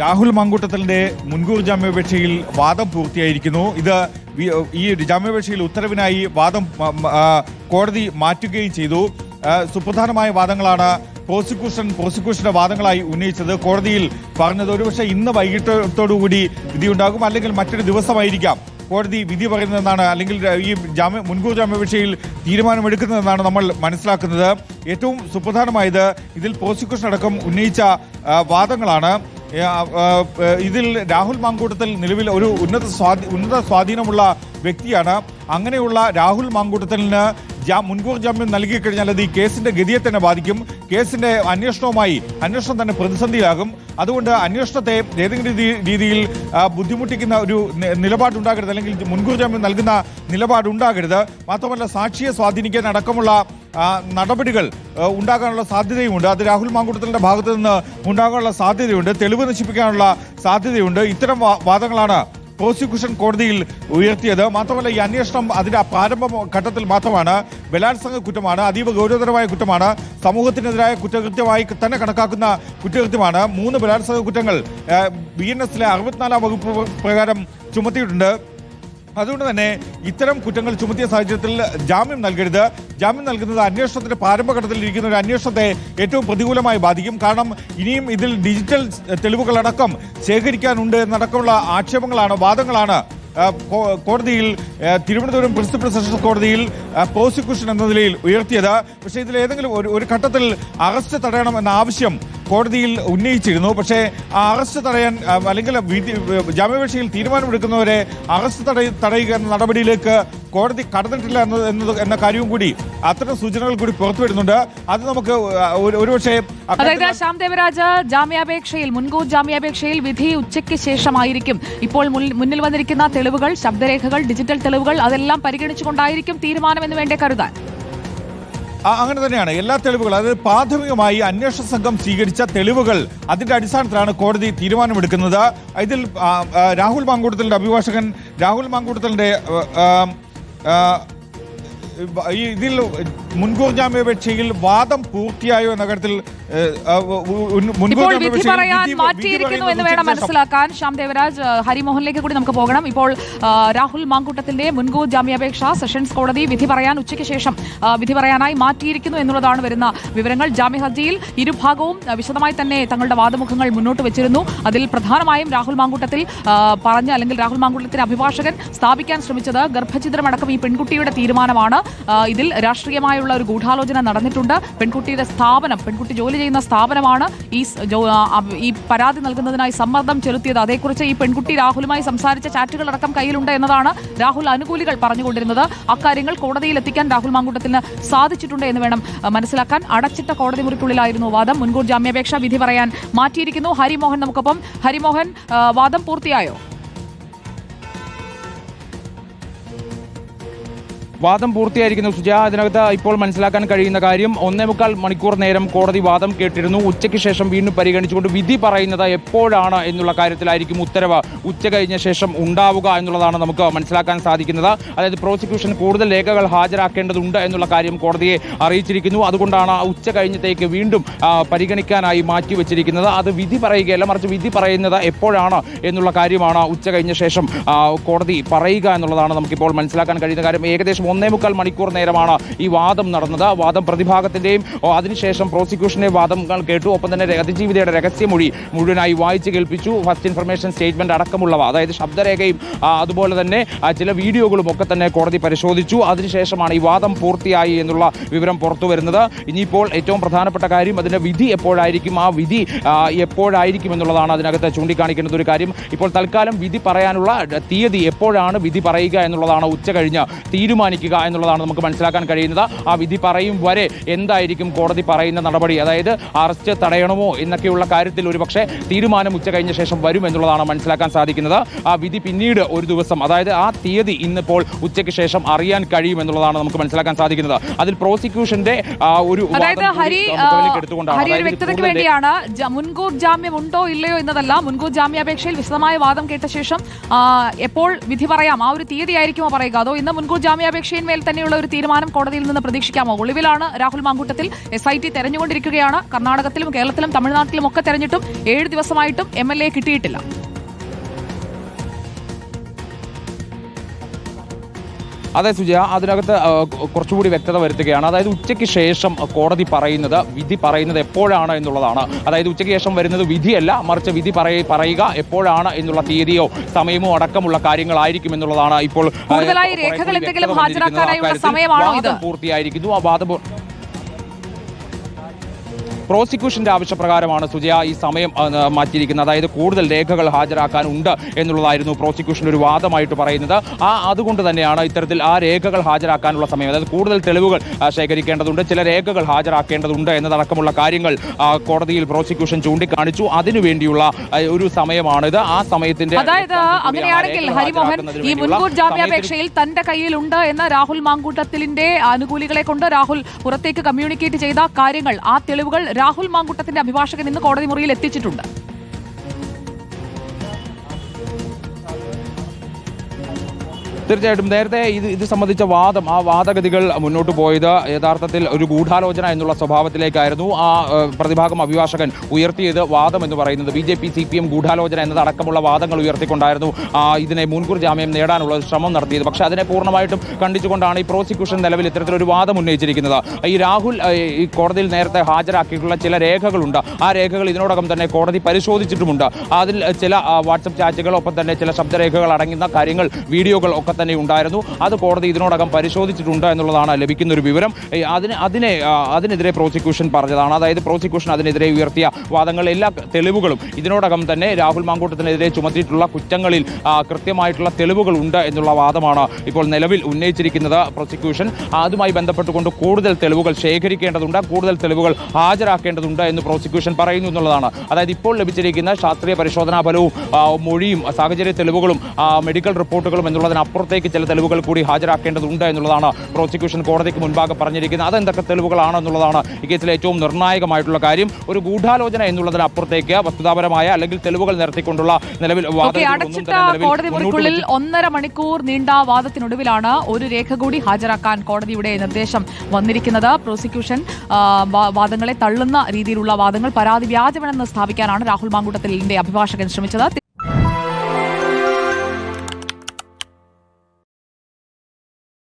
രാഹുൽ മങ്കൂട്ടത്തലിന്റെ മുൻകൂർ ജാമ്യാപേക്ഷയിൽ വാദം പൂർത്തിയായിരിക്കുന്നു. ഇത് ഈ ജാമ്യാപേക്ഷയിൽ ഉത്തരവിനായി വാദം കോടതി മാറ്റുകയും ചെയ്തു. സുപ്രധാനമായ വാദങ്ങളാണ് പ്രോസിക്യൂഷൻ പ്രോസിക്യൂഷന്റെ വാദങ്ങളായി ഉന്നയിച്ചത്. കോടതിയിൽ പറഞ്ഞത് ഒരുപക്ഷെ ഇന്ന് വൈകിട്ടത്തോടുകൂടി വിധിയുണ്ടാകും അല്ലെങ്കിൽ മറ്റൊരു ദിവസമായിരിക്കാം കോടതി വിധി പറയുന്നതെന്നാണ് അല്ലെങ്കിൽ ഈ ജാമ്യ മുൻകൂർ ജാമ്യാപേക്ഷയിൽ തീരുമാനമെടുക്കുന്നതെന്നാണ് നമ്മൾ മനസ്സിലാക്കുന്നത്. ഏറ്റവും സുപ്രധാനമായത് ഇതിൽ പ്രോസിക്യൂഷൻ അടക്കം ഉന്നയിച്ച വാദങ്ങളാണ്. ഇതിൽ രാഹുൽ മാങ്കൂട്ടത്തിൽ നിലവിൽ ഒരു ഉന്നത സ്വാധീ ഉന്നത സ്വാധീനമുള്ള വ്യക്തിയാണ്. അങ്ങനെയുള്ള രാഹുൽ മാങ്കൂട്ടത്തലിന് ജാ മുൻകൂർ ജാമ്യം നൽകി കഴിഞ്ഞാൽ അത് ഈ കേസിന്റെ ഗതിയെ തന്നെ ബാധിക്കും. കേസിന്റെ അന്വേഷണവുമായി അന്വേഷണം തന്നെ പ്രതിസന്ധിയിലാകും. അതുകൊണ്ട് അന്വേഷണത്തെ ഏതെങ്കിലും രീതി രീതിയിൽ ബുദ്ധിമുട്ടിക്കുന്ന ഒരു നിലപാടുണ്ടാകരുത്. അല്ലെങ്കിൽ മുൻകൂർ ജാമ്യം നൽകുന്ന നിലപാടുണ്ടാകരുത്. മാത്രമല്ല സാക്ഷിയെ സ്വാധീനിക്കാൻ അടക്കമുള്ള നടപടികൾ ഉണ്ടാകാനുള്ള സാധ്യതയുമുണ്ട്. അത് രാഹുൽ മാങ്കൂട്ടത്തിന്റെ ഭാഗത്ത് നിന്ന് ഉണ്ടാകാനുള്ള സാധ്യതയുണ്ട്. തെളിവ് നശിപ്പിക്കാനുള്ള സാധ്യതയുണ്ട്. ഇത്തരം വാദങ്ങളാണ് പ്രോസിക്യൂഷൻ കോടതിയിൽ ഉയർത്തിയത്. മാത്രമല്ല ഈ അന്വേഷണം അതിന്റെ പ്രാരംഭ ഘട്ടത്തിൽ മാത്രമാണ്. ബലാത്സംഗ കുറ്റമാണ് അതീവ ഗൗരവതരമായ കുറ്റമാണ്. സമൂഹത്തിനെതിരായ കുറ്റകൃത്യമായി തന്നെ കണക്കാക്കുന്ന കുറ്റകൃത്യമാണ്. മൂന്ന് ബലാത്സംഗ കുറ്റങ്ങൾ ബി എൻ എസിലെ അറുപത്തിനാലാം വകുപ്പ് പ്രകാരം ചുമത്തിയിട്ടുണ്ട്. അതുകൊണ്ട് തന്നെ ഇത്തരം കുറ്റങ്ങൾ ചുമത്തിയ സാഹചര്യത്തിൽ ജാമ്യം നൽകരുത്. ജാമ്യം നൽകുന്നത് അന്വേഷണത്തിന്റെ പ്രാരംഭഘട്ടത്തിൽ ഇരിക്കുന്ന ഒരു അന്വേഷണത്തെ ഏറ്റവും പ്രതികൂലമായി ബാധിക്കും. കാരണം ഇനിയും ഇതിൽ ഡിജിറ്റൽ തെളിവുകളടക്കം ശേഖരിക്കാനുണ്ട് എന്നടക്കമുള്ള ആക്ഷേപങ്ങളാണ് വാദങ്ങളാണ് കോടതിയിൽ തിരുവനന്തപുരം പ്രിൻസിപ്പൽ സെഷൻസ് കോടതിയിൽ പ്രോസിക്യൂഷൻ എന്ന നിലയിൽ ഉയർത്തിയത്. പക്ഷേ ഇതിൽ ഏതെങ്കിലും ഒരു ഒരു ഘട്ടത്തിൽ അറസ്റ്റ് തടയണം എന്ന ആവശ്യം കോടതിയിൽ ഉന്നയിച്ചിരുന്നു. പക്ഷേ ആ അറസ്റ്റ് തടയാൻ അല്ലെങ്കിൽ വിധി ജാമ്യാപേക്ഷയിൽ തീരുമാനമെടുക്കുന്നവരെ അറസ്റ്റ് തടയ തടയുക എന്ന നടപടിയിലേക്ക് കോടതി കടന്നിട്ടില്ല എന്നത് എന്നത് എന്ന കാര്യവും കൂടി അത്തരം സൂചനകൾ കൂടി പുറത്തു വരുന്നുണ്ട്. അത് നമുക്ക് ഒരുപക്ഷെ അതായത് ശ്യാം ദേവരാജ് ജാമ്യാപേക്ഷയിൽ മുൻകൂർ ജാമ്യാപേക്ഷയിൽ വിധി ഉച്ചയ്ക്ക് ശേഷമായിരിക്കും. ഇപ്പോൾ മുന്നിൽ- വന്നിരിക്കുന്ന തെളിവുകൾ ശബ്ദരേഖകൾ ഡിജിറ്റൽ തെളിവുകൾ അതെല്ലാം പരിഗണിച്ചുകൊണ്ടായിരിക്കും തീരുമാനം എന്ന് വേണ്ടേ കരുതാൻ? അങ്ങനെ തന്നെയാണ്. എല്ലാ തെളിവുകളും അതായത് പ്രാഥമികമായി അന്വേഷണ സംഘം സ്വീകരിച്ച തെളിവുകൾ അതിന്റെ അടിസ്ഥാനത്തിലാണ് കോടതി തീരുമാനമെടുക്കുന്നത്. ഇതിൽ രാഹുൽ മാങ്കൂട്ടത്തലിന്റെ അഭിഭാഷകൻ രാഹുൽ മാങ്കൂട്ടത്തലിന്റെ ഈ ഇതിൽ മുൻകൂർ ജാമ്യാപേക്ഷയിൽ വാദം പൂർത്തിയായോ എന്ന കാര്യത്തിൽ ഇപ്പോൾ വിധി പറയാൻ മാറ്റിയിരിക്കുന്നു എന്ന് വേണം മനസ്സിലാക്കാൻ ശ്യാം ദേവരാജ് ഹരിമോഹനിലേക്ക് കൂടി നമുക്ക് പോകണം. ഇപ്പോൾ രാഹുൽ മാങ്കൂട്ടത്തിന്റെ മുൻകൂർ ജാമ്യാപേക്ഷ സെഷൻസ് കോടതി വിധി പറയാൻ ഉച്ചയ്ക്ക് ശേഷം വിധി പറയാനായി മാറ്റിയിരിക്കുന്നു എന്നുള്ളതാണ് വരുന്ന വിവരങ്ങൾ. ജാമ്യ ഹർജിയിൽ ഇരുഭാഗവും വിശദമായി തന്നെ തങ്ങളുടെ വാദമുഖങ്ങൾ മുന്നോട്ട് വെച്ചിരുന്നു. അതിൽ പ്രധാനമായും രാഹുൽ മാങ്കൂട്ടത്തിൽ പറഞ്ഞ അല്ലെങ്കിൽ രാഹുൽ മാങ്കൂട്ടത്തിന്റെ അഭിഭാഷകൻ സ്ഥാപിക്കാൻ ശ്രമിച്ചത് ഗർഭചിത്രമടക്കം ഈ പെൺകുട്ടിയുടെ തീരുമാനമാണ്. ഇതിൽ രാഷ്ട്രീയമായുള്ള ഒരു ഗൂഢാലോചന നടന്നിട്ടുണ്ട്. പെൺകുട്ടിയുടെ സ്ഥാപനം പെൺകുട്ടി ജോലി ചെയ്യുന്ന സ്ഥാപനമാണ് ഈ ഈ പരാതി നൽകുന്നതിനായി സമ്മർദ്ദം ചെലുത്തിയത്. അതേക്കുറിച്ച് ഈ പെൺകുട്ടി രാഹുലുമായി സംസാരിച്ച ചാറ്റുകളടക്കം കയ്യിലുണ്ട് എന്നതാണ് രാഹുൽ അനുകൂലികൾ പറഞ്ഞുകൊണ്ടിരുന്നത്. അക്കാര്യങ്ങൾ കോടതിയിൽ എത്തിക്കാൻ രാഹുൽ മാങ്കൂട്ടത്തിന് സാധിച്ചിട്ടുണ്ട് എന്ന് വേണം മനസ്സിലാക്കാൻ. അടച്ചിട്ട കോടതി മുറിക്കുള്ളിലായിരുന്നു വാദം. മുൻകൂർ ജാമ്യാപേക്ഷ വിധി പറയാൻ മാറ്റിയിരിക്കുന്നു. ഹരിമോഹൻ നമുക്കൊപ്പം. ഹരിമോഹൻ വാദം പൂർത്തിയായോ? വാദം പൂർത്തിയായിരിക്കുന്നു. സുജ അതിനകത്ത് ഇപ്പോൾ മനസ്സിലാക്കാൻ കഴിയുന്ന കാര്യം ഒന്നേ മുക്കാൽ മണിക്കൂർ നേരം കോടതി വാദം കേട്ടിരുന്നു. ഉച്ചയ്ക്ക് ശേഷം വീണ്ടും പരിഗണിച്ചുകൊണ്ട് വിധി പറയുന്നത് എപ്പോഴാണ് എന്നുള്ള കാര്യത്തിലായിരിക്കും ഉത്തരവ്. ഉച്ച കഴിഞ്ഞ ശേഷം ഉണ്ടാവുക എന്നുള്ളതാണ് നമുക്ക് മനസ്സിലാക്കാൻ സാധിക്കുന്നത്. അതായത് പ്രോസിക്യൂഷൻ കൂടുതൽ രേഖകൾ ഹാജരാക്കേണ്ടതുണ്ട് എന്നുള്ള കാര്യം കോടതിയെ അറിയിച്ചിരിക്കുന്നു. അതുകൊണ്ടാണ് ഉച്ച കഴിഞ്ഞത്തേക്ക് വീണ്ടും പരിഗണിക്കാനായി മാറ്റിവെച്ചിരിക്കുന്നത്. അത് വിധി പറയുകയല്ല മറിച്ച് വിധി പറയുന്നത് എപ്പോഴാണ് എന്നുള്ള കാര്യമാണ് ഉച്ച കഴിഞ്ഞ ശേഷം കോടതി പറയുക എന്നുള്ളതാണ് നമുക്കിപ്പോൾ മനസ്സിലാക്കാൻ കഴിയുന്ന കാര്യം. ഏകദേശം ഒന്നേ മുക്കാൽ മണിക്കൂർ നേരമാണ് ഈ വാദം നടന്നത്. വാദം പ്രതിഭാഗത്തിന്റെയും അതിനുശേഷം പ്രോസിക്യൂഷന്റെ വാദങ്ങൾ കേട്ടു. ഒപ്പം തന്നെ അതിജീവിതയുടെ രഹസ്യമൊഴി മുഴുവനായി വായിച്ചു കേൾപ്പിച്ചു. ഫസ്റ്റ് ഇൻഫർമേഷൻ സ്റ്റേറ്റ്മെന്റ് അടക്കമുള്ളവ അതായത് ശബ്ദരേഖയും അതുപോലെ തന്നെ ചില വീഡിയോകളും ഒക്കെ തന്നെ കോടതി പരിശോധിച്ചു. അതിനുശേഷമാണ് ഈ വാദം പൂർത്തിയായി എന്നുള്ള വിവരം പുറത്തു വരുന്നത്. ഇനിയിപ്പോൾ ഏറ്റവും പ്രധാനപ്പെട്ട കാര്യം അതിന്റെ വിധി എപ്പോഴായിരിക്കും? ആ വിധി എപ്പോഴായിരിക്കും എന്നുള്ളതാണ് അതിനകത്ത് ചൂണ്ടിക്കാണിക്കുന്നത് ഒരു കാര്യം. ഇപ്പോൾ തൽക്കാലം വിധി പറയാനുള്ള തീയതി എപ്പോഴാണ് വിധി പറയുക എന്നുള്ളതാണ് ഉച്ച കഴിഞ്ഞ് തീരുമാനിക്കുക എന്നുള്ളതാണ് നമുക്ക് മനസ്സിലാക്കാൻ കഴിയുന്നത്. ആ വിധി പറയും വരെ എന്തായിരിക്കും കോടതി പറയുന്ന നടപടി? അതായത് അറസ്റ്റ് തടയണമോ എന്നൊക്കെയുള്ള കാര്യത്തിൽ ഒരുപക്ഷെ തീരുമാനം ഉച്ച കഴിഞ്ഞ ശേഷം വരും എന്നുള്ളതാണ് മനസ്സിലാക്കാൻ സാധിക്കുന്നത്. ആ വിധി പിന്നീട് ഒരു ദിവസം അതായത് ആ തീയതി ഇന്നിപ്പോൾ ഉച്ചയ്ക്ക് ശേഷം അറിയാൻ കഴിയും എന്നുള്ളതാണ് നമുക്ക് മനസ്സിലാക്കാൻ സാധിക്കുന്നത്. അതിൽ പ്രോസിക്യൂഷന്റെ ഒരു വ്യക്തതയ്ക്ക് വേണ്ടിയാണ് മുൻകൂർ ജാമ്യം ഉണ്ടോ ഇല്ലയോ എന്നതല്ല. മുൻകൂർ ജാമ്യാപേക്ഷയിൽ വിശദമായ വാദം കേട്ട ശേഷം എപ്പോൾ വിധി പറയാം? ആ ഒരു തീയതി ആയിരിക്കുമോ പറയുക? അതോ ഇന്ന് മുൻകൂർ ജാമ്യാപേക്ഷ ജാമ്യാപേക്ഷയിന്മേൽ തന്നെയുള്ള ഒരു തീരുമാനം കോടതിയിൽ നിന്ന് പ്രതീക്ഷിക്കാമോ? ഒളിവിലാണ് Rahul Mamkootathil S I T തെരഞ്ഞുകൊണ്ടിരിക്കുകയാണ്. കർണാടകത്തിലും കേരളത്തിലും തമിഴ്നാട്ടിലും ഒക്കെ തെരഞ്ഞിട്ടും ഏഴ് ദിവസമായിട്ടും എം എൽ എ കിട്ടിയിട്ടില്ല. അതെ സുജയ അതിനകത്ത് കുറച്ചുകൂടി വ്യക്തത വരുത്തുകയാണ്. അതായത് ഉച്ചയ്ക്ക് ശേഷം കോടതി പറയുന്നത് വിധി പറയുന്നത് എപ്പോഴാണ് എന്നുള്ളതാണ്. അതായത് ഉച്ചയ്ക്ക് ശേഷം വരുന്നത് വിധിയല്ല മറിച്ച് വിധി പറയ പറയുക എപ്പോഴാണ് എന്നുള്ള തീയതിയോ സമയമോ അടക്കമുള്ള കാര്യങ്ങളായിരിക്കും എന്നുള്ളതാണ് ഇപ്പോൾ പൂർത്തിയായിരിക്കുന്നു. ആ, വാദം പ്രോസിക്യൂഷന്റെ ആവശ്യപ്രകാരമാണ് സുജയ ഈ സമയം മാറ്റിയിരിക്കുന്നത്. അതായത് കൂടുതൽ രേഖകൾ ഹാജരാക്കാൻ ഉണ്ട് എന്നുള്ളതായിരുന്നു പ്രോസിക്യൂഷൻ ഒരു വാദമായിട്ട് പറയുന്നത്. ആ അതുകൊണ്ട് തന്നെയാണ് ഇത്തരത്തിൽ ആ രേഖകൾ ഹാജരാക്കാനുള്ള സമയം. അതായത് കൂടുതൽ തെളിവുകൾ ശേഖരിക്കേണ്ടതുണ്ട്. ചില രേഖകൾ ഹാജരാക്കേണ്ടതുണ്ട് എന്നതടക്കമുള്ള കാര്യങ്ങൾ കോടതിയിൽ പ്രോസിക്യൂഷൻ ചൂണ്ടിക്കാണിച്ചു. അതിനുവേണ്ടിയുള്ള ഒരു സമയമാണിത് ആ സമയത്തിന്റെ അതായത് അങ്ങനെയാണെങ്കിൽ ഹരിമോഹൻ ഈ മുൻകൂർ ജാമ്യാപേക്ഷയിൽ തന്റെ കയ്യിലുണ്ട് എന്ന രാഹുൽ മാങ്കൂട്ടത്തിലിന്റെ അനുകൂലികളെ കൊണ്ട് രാഹുൽ പുറത്തേക്ക് കമ്മ്യൂണിക്കേറ്റ് ചെയ്ത കാര്യങ്ങൾ ആ തെളിവുകൾ രാഹുൽ മാങ്കുട്ടത്തിന്റെ അഭിഭാഷകൻ ഇന്ന് കോടതി മുറിയിൽ എത്തിച്ചിട്ടുണ്ട്. തീർച്ചയായിട്ടും നേരത്തെ ഇത് ഇത് സംബന്ധിച്ച വാദം ആ വാദഗതികൾ മുന്നോട്ട് പോയത് യഥാർത്ഥത്തിൽ ഒരു ഗൂഢാലോചന എന്നുള്ള സ്വഭാവത്തിലേക്കായിരുന്നു. ആ പ്രതിഭാഗം അഭിഭാഷകൻ ഉയർത്തിയത് വാദം എന്ന് പറയുന്നത്. B J P C P M ഗൂഢാലോചന എന്നതടക്കമുള്ള വാദങ്ങൾ ഉയർത്തിക്കൊണ്ടായിരുന്നു ഇതിനെ മുൻകൂർ ജാമ്യം നേടാനുള്ള ശ്രമം നടത്തിയത്. പക്ഷേ അതിനെ പൂർണമായിട്ടും കണ്ടിച്ചുകൊണ്ടാണ് ഈ പ്രോസിക്യൂഷൻ നിലവിൽ ഇത്തരത്തിലൊരു വാദം ഉന്നയിച്ചിരിക്കുന്നത്. ഈ രാഹുൽ ഈ കോടതിയിൽ നേരത്തെ ഹാജരാക്കിയിട്ടുള്ള ചില രേഖകളുണ്ട്. ആ രേഖകൾ ഇതിനോടകം തന്നെ കോടതി പരിശോധിച്ചിട്ടുമുണ്ട്. അതിൽ ചില വാട്സപ്പ് ചാറ്റുകൾ ഒപ്പം തന്നെ ചില ശബ്ദരേഖകൾ അടങ്ങുന്ന കാര്യങ്ങൾ വീഡിയോകൾ ഒക്കെ തന്നെ ഉണ്ടായിരുന്നു. അത് കോടതി ഇതിനോടകം പരിശോധിച്ചിട്ടുണ്ട് എന്നുള്ളതാണ് ലഭിക്കുന്ന ഒരു വിവരം. അതിന് അതിനെ അതിനെതിരെ പ്രോസിക്യൂഷൻ പറഞ്ഞതാണ്. അതായത് പ്രോസിക്യൂഷൻ അതിനെതിരെ ഉയർത്തിയ വാദങ്ങൾ എല്ലാ തെളിവുകളും ഇതിനോടകം തന്നെ രാഹുൽ മാങ്കൂട്ടത്തിനെതിരെ ചുമത്തിയിട്ടുള്ള കുറ്റങ്ങളിൽ കൃത്യമായിട്ടുള്ള തെളിവുകൾ ഉണ്ട് എന്നുള്ള വാദമാണ് ഇപ്പോൾ നിലവിൽ ഉന്നയിച്ചിരിക്കുന്നത് പ്രോസിക്യൂഷൻ അതുമായി ബന്ധപ്പെട്ടുകൊണ്ട് കൂടുതൽ തെളിവുകൾ ശേഖരിക്കേണ്ടതുണ്ട്. കൂടുതൽ തെളിവുകൾ ഹാജരാക്കേണ്ടതുണ്ട് എന്ന് പ്രോസിക്യൂഷൻ പറയുന്നു എന്നുള്ളതാണ്. അതായത് ഇപ്പോൾ ലഭിച്ചിരിക്കുന്ന ശാസ്ത്രീയ പരിശോധനാ ഫലവും മൊഴിയും സാഹചര്യ തെളിവുകളും മെഡിക്കൽ റിപ്പോർട്ടുകളും എന്നുള്ളതിനപ്പുറത്തേക്ക് ചില തെളിവുകൾ കൂടി ഹാജരാക്കേണ്ടതുണ്ട് എന്നുള്ളതാണ് പ്രോസിക്യൂഷൻ കോടതിക്ക് മുൻപാകെ പറഞ്ഞിരിക്കുന്നത്. അതെന്തൊക്കെ തെളിവുകളാണ് എന്നുള്ളതാണ് ഈ കേസിലെ ഏറ്റവും നിർണായകമായിട്ടുള്ള കാര്യം. ഒരു ഗൂഢാലോചന എന്നുള്ളതിനപ്പുറത്തേക്ക് വസ്തുതാപരമായ അല്ലെങ്കിൽ തെളിവുകൾ നിരത്തിക്കൊണ്ടുള്ള നിലവിൽ കോടതി മുറിക്കുള്ളിൽ ഒന്നര മണിക്കൂർ നീണ്ട വാദത്തിനൊടുവിലാണ് ഒരു രേഖ കൂടി ഹാജരാക്കാൻ കോടതിയുടെ നിർദ്ദേശം വന്നിരിക്കുന്നത്. പ്രോസിക്യൂഷൻ വാദങ്ങളെ തള്ളുന്ന രീതിയിലുള്ള വാദങ്ങൾ പരാതി വ്യാജമെന്ന് സ്ഥാപിക്കാനാണ് രാഹുൽ മാങ്കൂട്ടത്തിലിന്റെ അഭിഭാഷകൻ ശ്രമിച്ചത്.